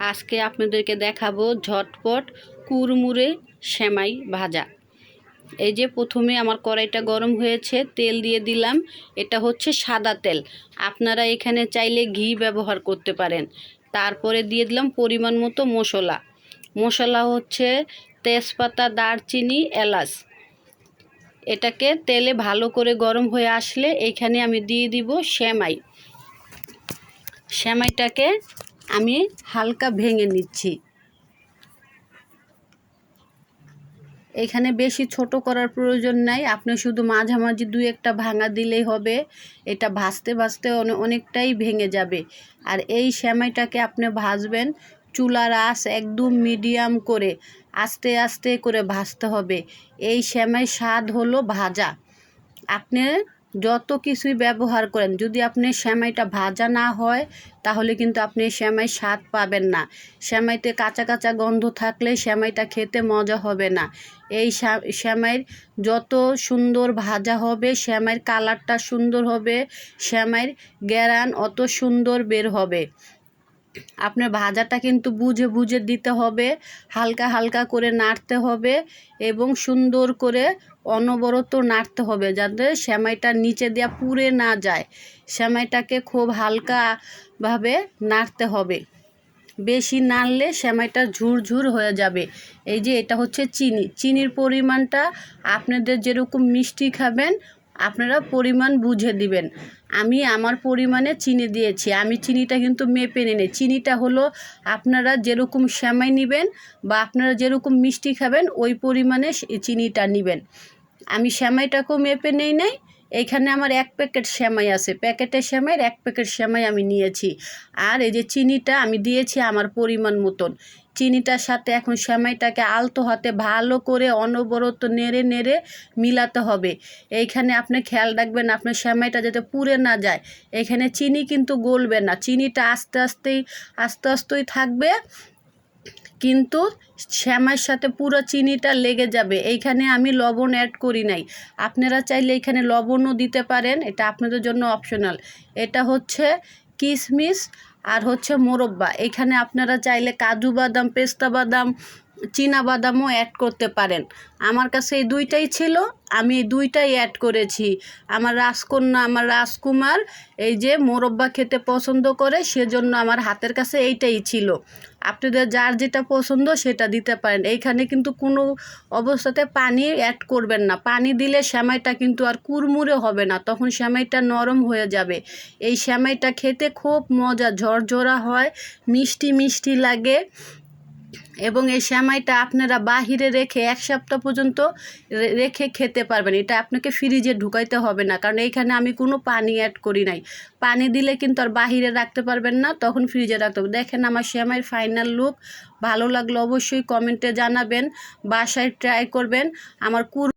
আজকে আপনাদেরকে দেখাবো ঝটপট কুরমুরে সেমাই ভাজা। এই যে প্রথমে আমার কড়াইটা গরম হয়েছে, তেল দিয়ে দিলাম। এটা হচ্ছে সাদা তেল। আপনারা এখানে চাইলে ঘি ব্যবহার করতে পারেন। তারপরে দিয়ে দিলাম পরিমাণ মতো মশলা। মশলা হচ্ছে তেজপাতা, দারচিনি, এলাচ। এটাকে তেলে ভালো করে গরম হয়ে আসলে এখানে আমি দিয়ে দিব সেমাই। সেমাইটাকে আমি হালকা ভেঙে নিচ্ছি। এখানে বেশি ছোট করার প্রয়োজন নাই। আপনি শুধু মাঝামাঝি দু একটা ভাঙা দিলেই হবে। এটা ভাজতে ভাজতে অনেকটাই ভেঙে যাবে। আর এই সেমাইটাকে আপনি ভাজবেন। চুলার আঁচ একদম মিডিয়াম করে আস্তে আস্তে করে ভাজতে হবে। এই সেমাই স্বাদ হলো ভাজা। আপনি যত কিছুই ব্যবহার করেন, যদি আপনি শ্যামাইটা ভাজা না হয়, তাহলে কিন্তু আপনি সেমাই স্বাদ পাবেন না। শ্যামাইতে কাঁচা কাঁচা গন্ধ থাকলে শ্যামাইটা খেতে মজা হবে না। এই শ্যামাইয়ের যত সুন্দর ভাজা হবে, সেমাইয়ের কালারটা সুন্দর হবে শ্যামাইয়ের গ্যারান অত সুন্দর বের হবে। আপনার ভাজাটা কিন্তু বুঝে বুঝে দিতে হবে, হালকা হালকা করে নাড়তে হবে এবং সুন্দর করে অনবরত নাড়তে হবে যাতে সেমাইটা নিচে দেওয়া পুড়ে না যায়। সেমাইটাকে খুব হালকাভাবে নাড়তে হবে। বেশি নাড়লে সেমাইটা ঝুরঝুর হয়ে যাবে। এই যে এটা হচ্ছে চিনি। চিনির পরিমাণটা আপনাদের যেরকম মিষ্টি খাবেন আপনারা পরিমাণ বুঝে দিবেন। আমি আমার পরিমাণে চিনি দিয়েছি। আমি চিনিটা কিন্তু মেপে নিই চিনিটা হলো আপনারা যেরকম সেমাই নেবেন বা আপনারা যেরকম মিষ্টি খাবেন, ওই পরিমাণে চিনিটা নেবেন। আমি সেমাইটাকেও মেপে নেই নাই। এইখানে আমার এক প্যাকেট সেমাই আছে। প্যাকেটের সেমাইয়ের এক প্যাকেট সেমাই আমি নিয়েছি। আর এই যে চিনিটা আমি দিয়েছি আমার পরিমাণ মতন। চিনিটার সাথে এখন সেমাইটাকে আলতো হাতে ভালো করে অনবরত নেড়ে নেড়ে মিলাতে হবে। এইখানে আপনি খেয়াল রাখবেন আপনার সেমাইটা যাতে পুড়ে না যায়। এখানে চিনি কিন্তু গলবে না। চিনিটা আস্তে আস্তেই আস্তে আস্তেই থাকবে, কিন্তু শ্যামার সাথে পুরো চিনিটা লেগে যাবে। এইখানে আমি লবণ অ্যাড করি নাই। আপনারা চাইলে এখানে লবণও দিতে পারেন। এটা আপনাদের জন্য অপশনাল এটা হচ্ছে কিশমিশ আর হচ্ছে মোরব্বা এখানে আপনারা চাইলে কাজু বাদাম পেস্তা বাদাম বাদামও অ্যাড করতে পারেন। আমার কাছে এই দুইটাই ছিল, আমি এই দুইটাই অ্যাড করেছি। আমার রাজকন্যা, আমার রাজকুমার, এই যে মোরব্বা খেতে পছন্দ করে, সেজন্য আমার হাতের কাছে এইটাই ছিল। আপনাদের যার যেটা পছন্দ সেটা দিতে পারেন। এইখানে কিন্তু কোনো অবস্থাতে পানি অ্যাড করবেন না। পানি দিলে সেমাইটা কিন্তু আর কুরমুরে হবে না, তখন সেমাইটা নরম হয়ে যাবে। এই সেমাইটা খেতে খুব মজা, ঝরঝরা হয়, মিষ্টি মিষ্টি লাগে। এবং এই শ্যামাইটা আপনারা বাহিরে রেখে এক সপ্তাহ পর্যন্ত রেখে খেতে পারবেন। এটা আপনাকে ফ্রিজে ঢুকাইতে হবে না, কারণ এইখানে আমি কোনো পানি অ্যাড করি নাই। পানি দিলে কিন্তু আর বাহিরে রাখতে পারবেন না, তখন ফ্রিজে রাখতে হবে। দেখেন আমার সেমাইয়ের ফাইনাল লুক ভালো লাগল অবশ্যই কমেন্টে জানাবেন, বাসায় ট্রাই করবেন। আমার কুর